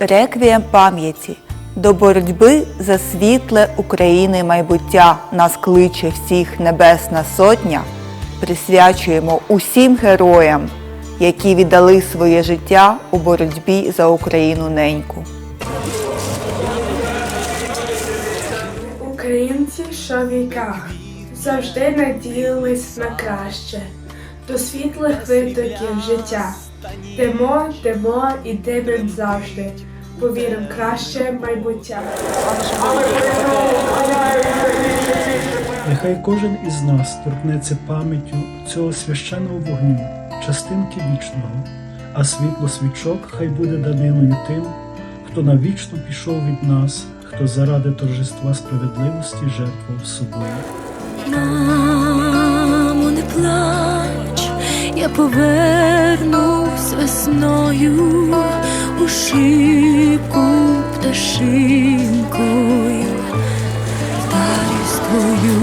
Реквієм пам'яті до боротьби за світле України майбуття нас кличе всіх Небесна Сотня. Присвячуємо усім героям, які віддали своє життя у боротьбі за Україну неньку. Українці, що в віках завжди надіялись на краще, до світлих витоків життя. Йдемо, йдемо і йдемо завжди. Повіримо в краще майбуття. Нехай кожен із нас торкнеться пам'яттю цього священного вогню, частинки вічного, а світло свічок хай буде даниною тим, хто навічно пішов від нас, хто заради торжества справедливості жертвував собою. Мамо, не плач, я повернусь весною у пташинкою, з твою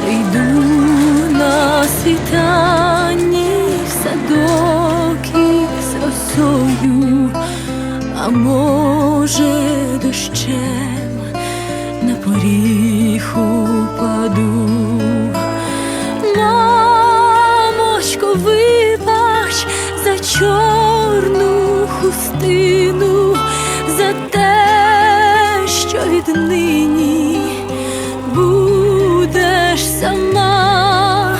прийду на світанні в садок із росою, а може дощем на поріг упаду. Хустину, за те, що віднині будеш сама.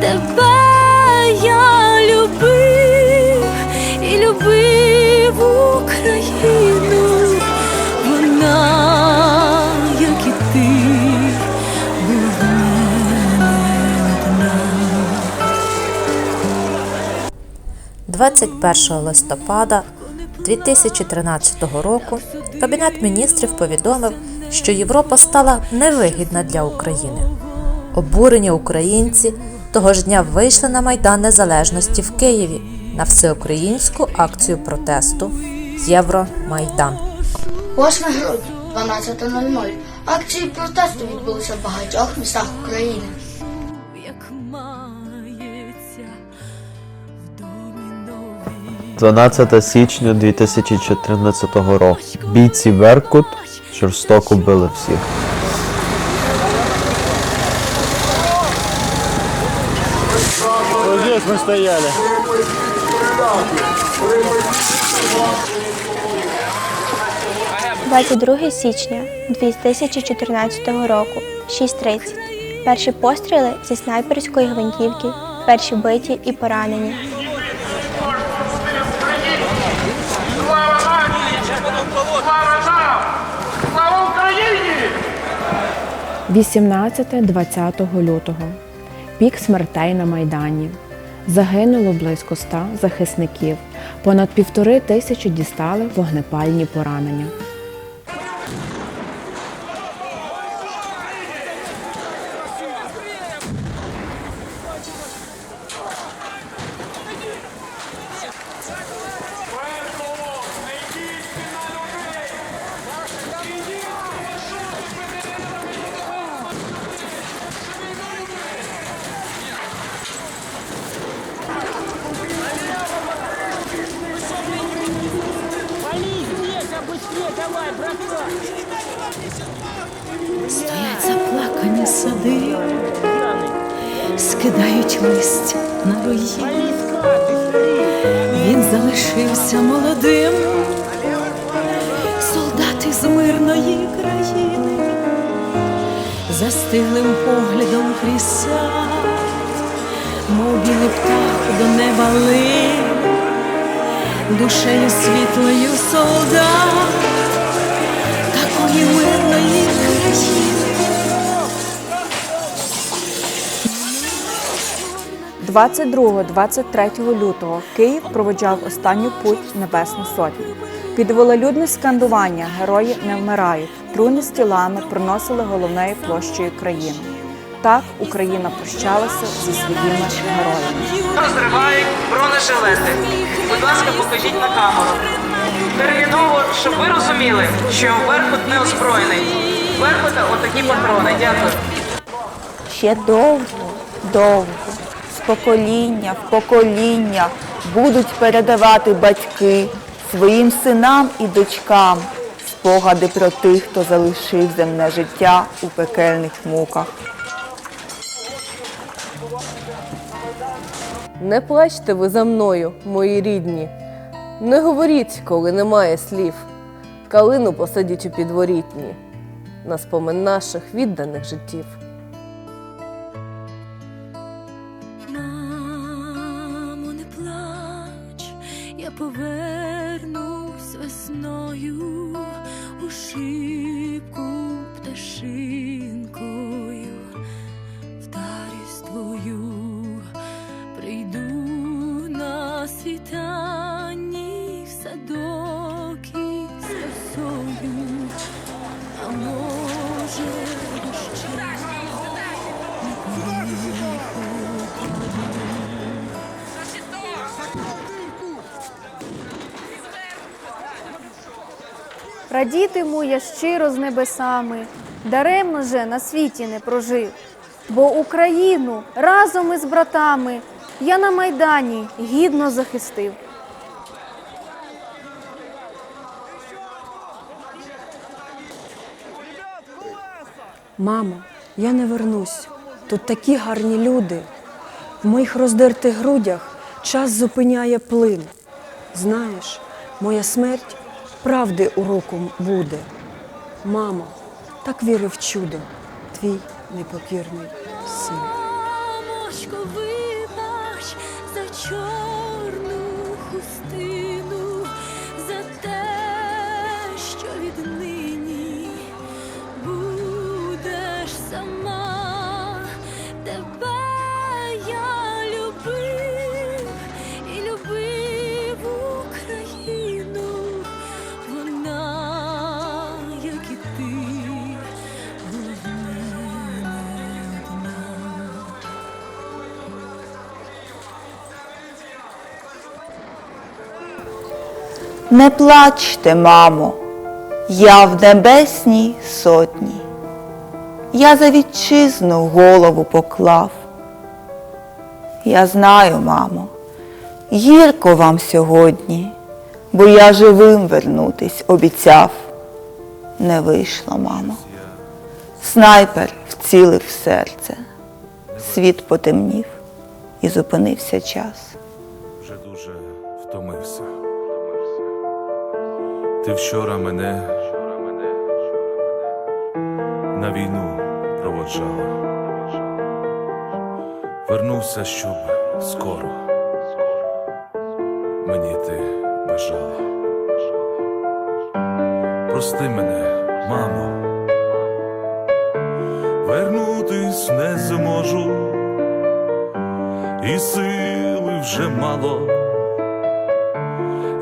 Тебе я любив і любив Україну. Вона, як і ти, одна. 21 листопада 2013 року Кабінет міністрів повідомив, що Європа стала невигідна для України. Обурені українці того ж дня вийшли на Майдан Незалежності в Києві на всеукраїнську акцію протесту Євромайдан. 8 грудня, 12.00. Акції протесту відбулися в багатьох містах України. 12 січня 2014 року. Бійці Веркут жорстоко били всіх. Здесь мы стояли. – 22 січня 2014 року, 6.30. Перші постріли зі снайперської гвинтівки, перші биті і поранені. 18-20 лютого. Пік смертей на Майдані. Загинуло близько ста захисників. Понад півтори тисячі дістали вогнепальні поранення. На руїни. Він залишився молодим, солдат із мирної країни, застиглим поглядом крізь сад, мов білий птах до неба лин, душею світлою солдат. Такої мирної країни. 22-23 лютого Київ проводжав останню путь Небесну Сотню. Під волелюдне скандування Герої не вмирають. Труни з тілами проносили головною площею країни. Так Україна прощалася зі своїми героями. Розривають бронежилети. Будь ласка, покажіть на камеру. Терміново, щоб ви розуміли, що Беркут не озброєний. Беркута отакі патрони. Дякую. Ще довго, довго, покоління в покоління будуть передавати батьки своїм синам і дочкам спогади про тих, хто залишив земне життя у пекельних муках. Не плачте ви за мною, мої рідні. Не говоріть, коли немає слів. Калину посадіть у підворітні на спомин наших відданих життів. Радітиму я щиро з небесами, даремно же на світі не прожив, бо Україну разом із братами я на майдані гідно захистив. Мамо, я не вернусь. Тут такі гарні люди. В моїх роздертих грудях час зупиняє плин. Знаєш, моя смерть правди уроком буде. Мамо, так вірив чудо, твій непокірний син. Не плачте, мамо, я в небесній сотні. Я за вітчизну голову поклав. Я знаю, мамо, гірко вам сьогодні, бо я живим вернутись обіцяв. Не вийшло, мамо. Снайпер вцілив серце. Світ потемнів і зупинився час. Ти вчора мене на війну проводжала. Вернувся, щоб скоро мені ти бажала. Прости мене, мамо, вернутись не зможу, і сили вже мало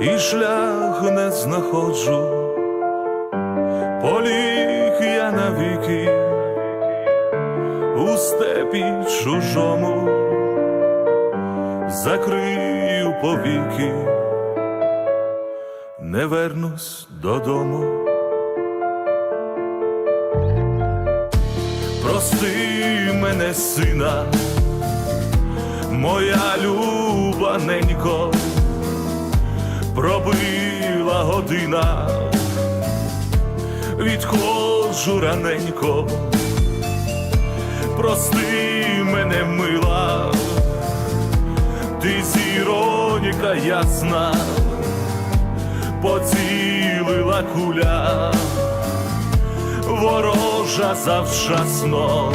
і шлях не знаходжу, поліг я навіки у степі чужому, закрию повіки, не вернусь додому. Прости мене, сина, моя люба ненько година, відходжу раненько, прости мене, мила, ти зіроніка ясна, поцілила куля, ворожа завчасно.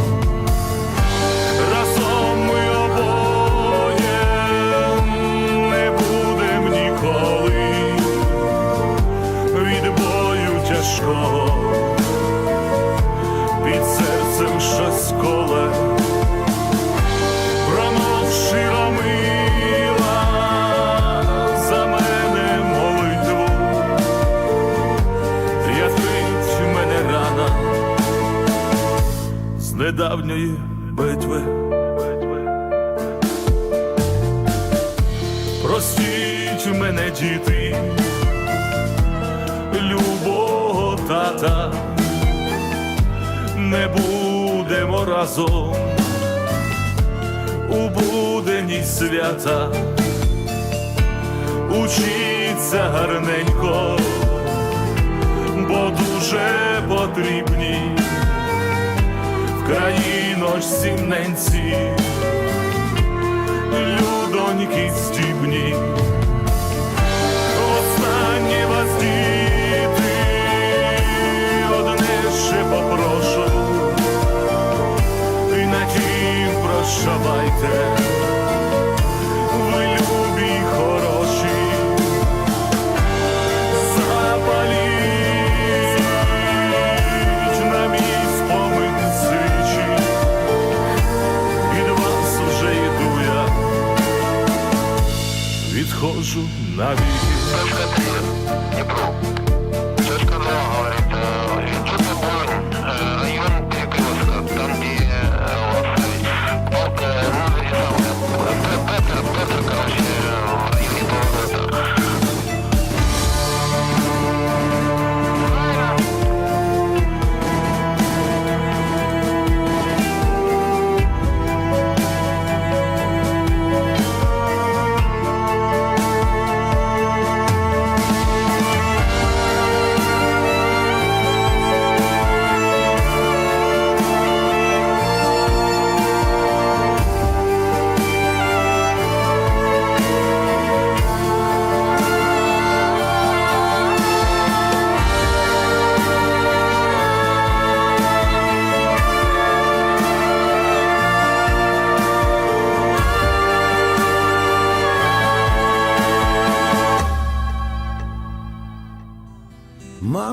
Бою тяжкого, під серцем щось коле, промов мила за мене молитву, ясить мене рана з недавньої битви. Простіть мене, діти, любого не будемо разом у будені свята, учіть вчиться гарненько, бо дуже потрібні в країночці ненці, людоньки здібні. Ще попрошу, і на тім прощавайте, ви любі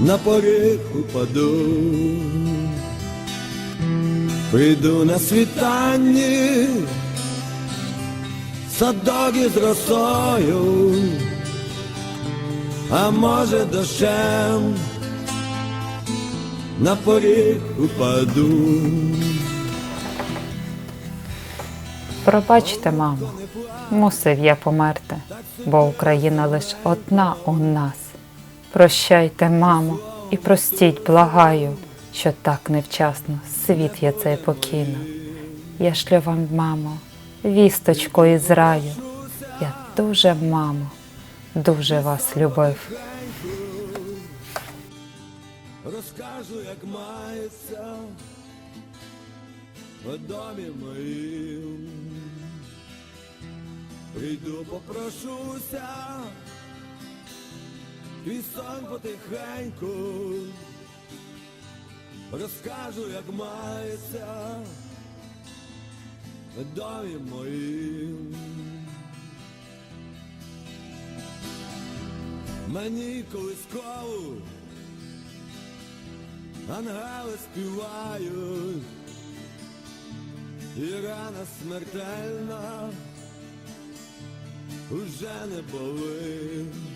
на поріг упаду, прийду на світанні, садок із росою, а може дощем на поріг упаду. Пробачте, мамо, мусив я померти, бо Україна лиш одна у нас. Прощайте, мамо, і простіть, благаю, що так невчасно світ я цей покину. Я шлю вам, мамо, вісточку із раю. Я дуже, мамо, дуже вас любив. Розкажу, як мається в домі моїм. Прийду, попрошуся, твій сон потихеньку. Розкажу, як мається в домі моїм. Мені колискову ангели співають, і рана смертельна уже не болить.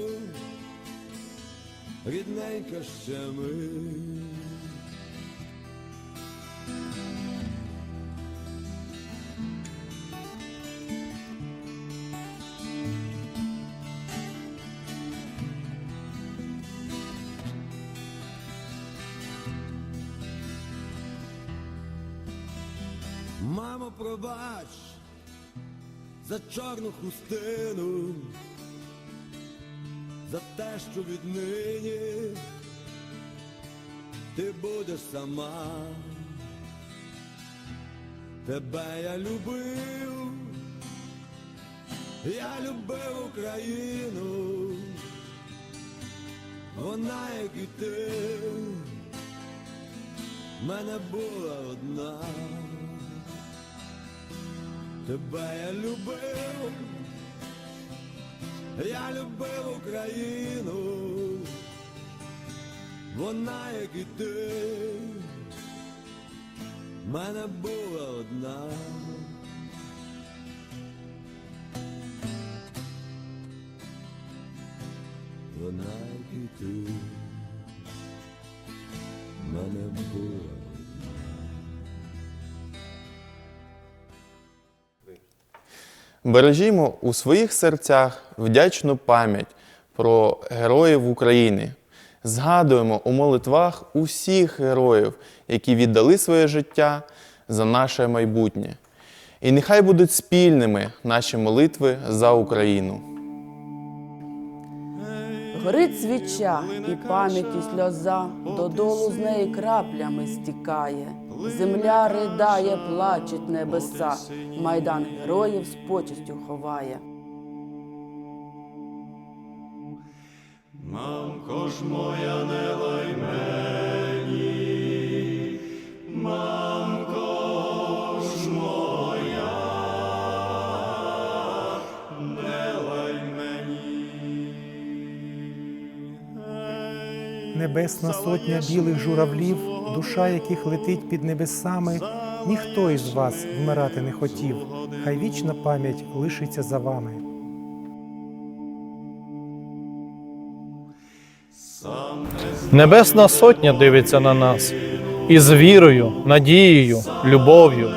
рідненька ще ми. Мамо, пробач за чорну хустину, за те, що віднині ти будеш сама. Тебе я любив, я любив Україну, вона, як і ти, мене була одна. Тебе я любив, я любив Україну, вона, як і ти, мене була одна. Вона, як і ти, мене була. Бережімо у своїх серцях вдячну пам'ять про героїв України. Згадуємо у молитвах усіх героїв, які віддали своє життя за наше майбутнє. І нехай будуть спільними наші молитви за Україну. Горить свіча і пам'яті сльоза, додолу з неї краплями стікає. Земля ридає, плачуть небеса, майдан героїв з почестю ховає. Мамко ж моя, не лай Небесна сотня білих журавлів, душа яких летить під небесами, ніхто із вас вмирати не хотів, хай вічна пам'ять лишиться за вами. Небесна сотня дивиться на нас із вірою, надією, любов'ю.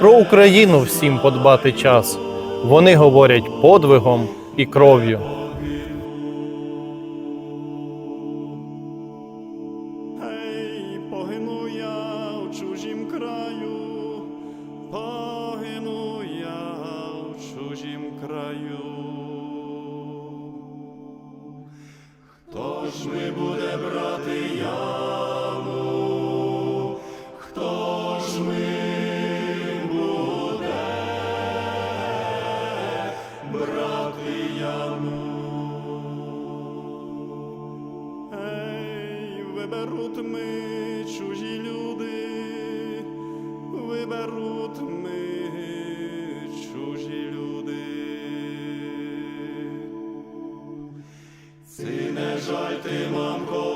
Про Україну всім подбати час. Вони говорять подвигом і кров'ю. Виберуть ми чужі люди, виберуть ми чужі люди. Ці не жаль ти, мамко,